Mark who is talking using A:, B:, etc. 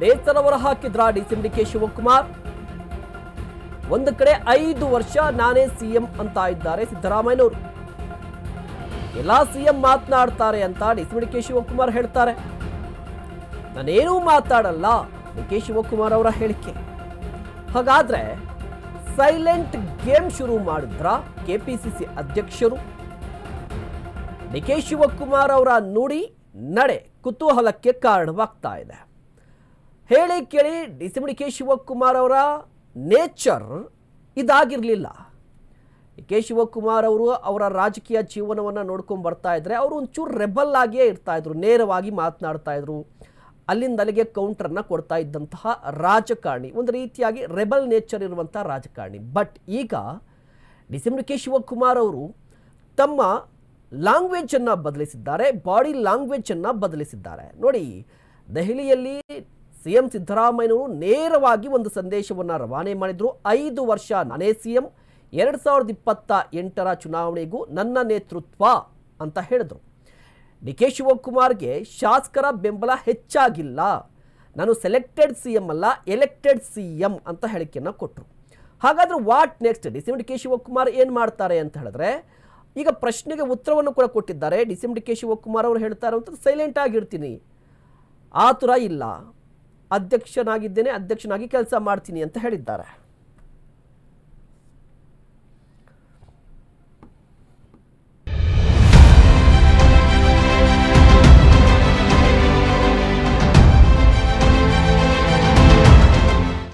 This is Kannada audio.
A: ಬೇಸರವರ ಹಾಕಿದ್ರ D C D K Shivakumar. ಒಂದು ಕಡೆ ಐದು ವರ್ಷ ನಾನೇ ಸಿಎಂ ಅಂತ ಇದ್ದಾರೆ ಸಿದ್ದರಾಮಯ್ಯನವರು. ಎಲ್ಲಾ ಸಿಎಂ ಮಾತನಾಡ್ತಾರೆ ಅಂತ D C D K Shivakumar ಹೇಳ್ತಾರೆ. ನಾನೇನೂ ಮಾತಾಡಲ್ಲ ಕೆ ಶಿವಕುಮಾರ್ ಅವರ ಹೇಳಿಕೆ. ಹಾಗಾದ್ರೆ ಸೈಲೆಂಟ್ ಗೇಮ್ ಶುರು ಮಾಡಿದ್ರ ಕೆಪಿಸಿಸಿ ಅಧ್ಯಕ್ಷರು. ಡಿ ಕೆ ಶಿವಕುಮಾರ್ ಅವರ ನುಡಿ ನಡೆ ಕುತೂಹಲಕ್ಕೆ ಕಾರಣವಾಗ್ತಾ ಇದೆ. ಹೇಳಿ ಕೇಳಿ D C D K Shivakumar ಅವರ ನೇಚರ್ ಇದಾಗಿರಲಿಲ್ಲ. ಕೆ ಶಿವಕುಮಾರ್ ಅವರು ಅವರ ರಾಜಕೀಯ ಜೀವನವನ್ನು ನೋಡ್ಕೊಂಡು ಬರ್ತಾ ಇದ್ದರೆ ಅವರು ಒಂಚೂರು ರೆಬಲ್ ಆಗಿಯೇ ಇರ್ತಾ ಇದ್ರು, ನೇರವಾಗಿ ಮಾತನಾಡ್ತಾ ಇದ್ರು. ಅಲ್ಲಿಂದ ಅಲ್ಲಿಗೆ ಕೌಂಟರ್ನ ಕೊಡ್ತಾ ಇದ್ದಂತಹ ರಾಜಕಾರಣಿ, ಒಂದು ರೀತಿಯಾಗಿ ರೆಬಲ್ ನೇಚರ್ ಇರುವಂಥ ರಾಜಕಾರಣಿ. ಬಟ್ ಈಗ D C D K Shivakumar ಅವರು ತಮ್ಮ ಲ್ಯಾಂಗ್ವೇಜನ್ನು ಬದಲಿಸಿದ್ದಾರೆ ಬಾಡಿ ಲ್ಯಾಂಗ್ವೇಜನ್ನು ಬದಲಿಸಿದ್ದಾರೆ. ನೋಡಿ, ದೆಹಲಿಯಲ್ಲಿ ಸಿ ಎಂ ಸಿದ್ದರಾಮಯ್ಯನವರು ನೇರವಾಗಿ ಒಂದು ಸಂದೇಶವನ್ನು ರವಾನೆ ಮಾಡಿದರು. ಐದು ವರ್ಷ ನಾನೇ ಸಿ ಎಂ ಎರಡು ಸಾವಿರದ ಇಪ್ಪತ್ತ ಎಂಟರ ಚುನಾವಣೆಗೂ ನನ್ನ ನೇತೃತ್ವ ಅಂತ ಹೇಳಿದರು. ಡಿ ಕೆ ಶಿವಕುಮಾರ್ಗೆ ಶಾಸಕರ ಬೆಂಬಲ ಹೆಚ್ಚಾಗಿಲ್ಲ. ನಾನು ಸೆಲೆಕ್ಟೆಡ್ ಸಿ ಎಂ ಅಲ್ಲ ಎಲೆಕ್ಟೆಡ್ ಸಿ ಎಂ ಅಂತ ಹೇಳಿಕೆಯನ್ನು ಕೊಟ್ಟರು ಹಾಗಾದ್ರೆ what next D C D K Shivakumar ಏನು ಮಾಡ್ತಾರೆ ಅಂತ ಹೇಳಿದ್ರೆ, ಈಗ ಪ್ರಶ್ನೆಗೆ ಉತ್ತರವನ್ನು ಕೂಡ ಕೊಟ್ಟಿದ್ದಾರೆ. D C D K Shivakumar ಅವರು ಹೇಳ್ತಾರೆ ಅಂತ ಸೈಲೆಂಟ್ ಆಗಿರ್ತೀನಿ ಆತುರ ಇಲ್ಲ. ಅಧ್ಯಕ್ಷನಾಗಿದ್ದೇನೆ ಅಧ್ಯಕ್ಷನಾಗಿ ಕೆಲಸ ಮಾಡ್ತೀನಿ ಅಂತ ಹೇಳಿದ್ದಾರೆ.